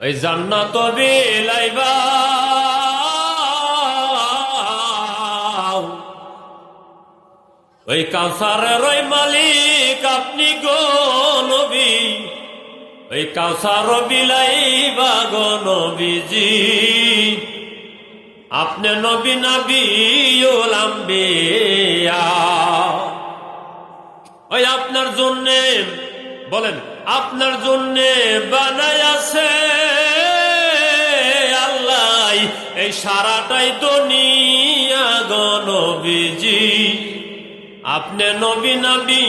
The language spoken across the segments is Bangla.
ওই জান্নাত বিলাইবা ওই কাউসারের ওই মালিক আপনি গো নবী। ওই কাউসার বিলাইবা গো নবীজি। আপনি নবী নবী ওই আপনার জন্যে, বলেন, আপনার জন্যে বানাই আছে এই সারাটাই তো নিয়া গনবীজি আপনি নবী নবী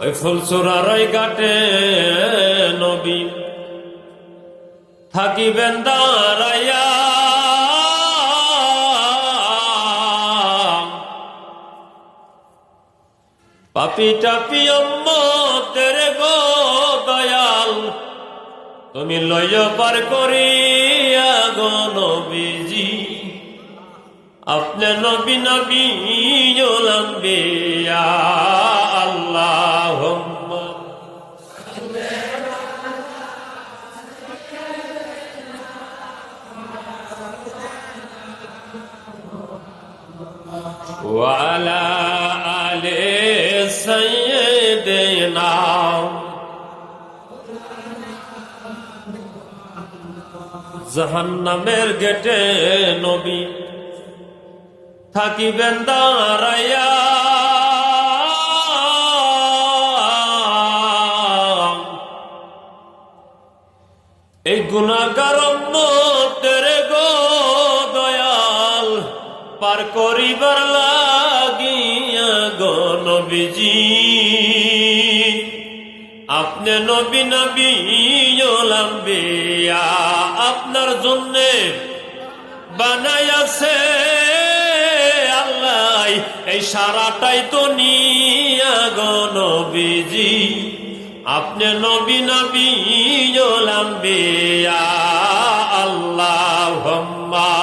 ওই ফুলসুরার ওই ঘাটে নবী। থাকিবেন দাঁড়াইয়া। পাপি টাপি অম্মতের গো দয়াল, তুমি লয় পার করিয়া গো নবীজি। আপনি নবী নবী লম্বিয়া وعلى آل سيدنا জাহান্নামের গেটে নবী থাকিবেন দাঁড়াইয়া এই গুণাগার পার করিবার লাগিয়া গনবিজি আপনি নবী নবী লাম্বিয়া আপনার জন্য বানাইয়াছে আল্লাহ। এই সারাটাই তো নিয়া গনবিজি আপনি নবী নবী লাম্বিয়া আল্লাহ হম্মা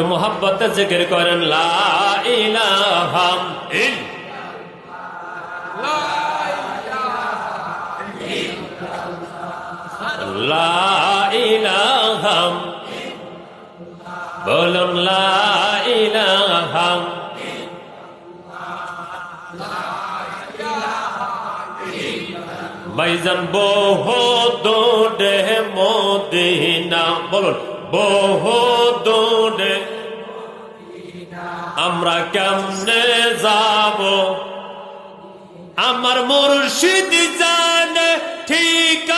একটু মোহাব্বতে জিকির করেন লা লা বলুন লা বহু দৌড়ে মদিনা বলুন। বহু দৌড়ে আমরা কেমনে যাব? আমার মুর্শিদ জানে ঠিক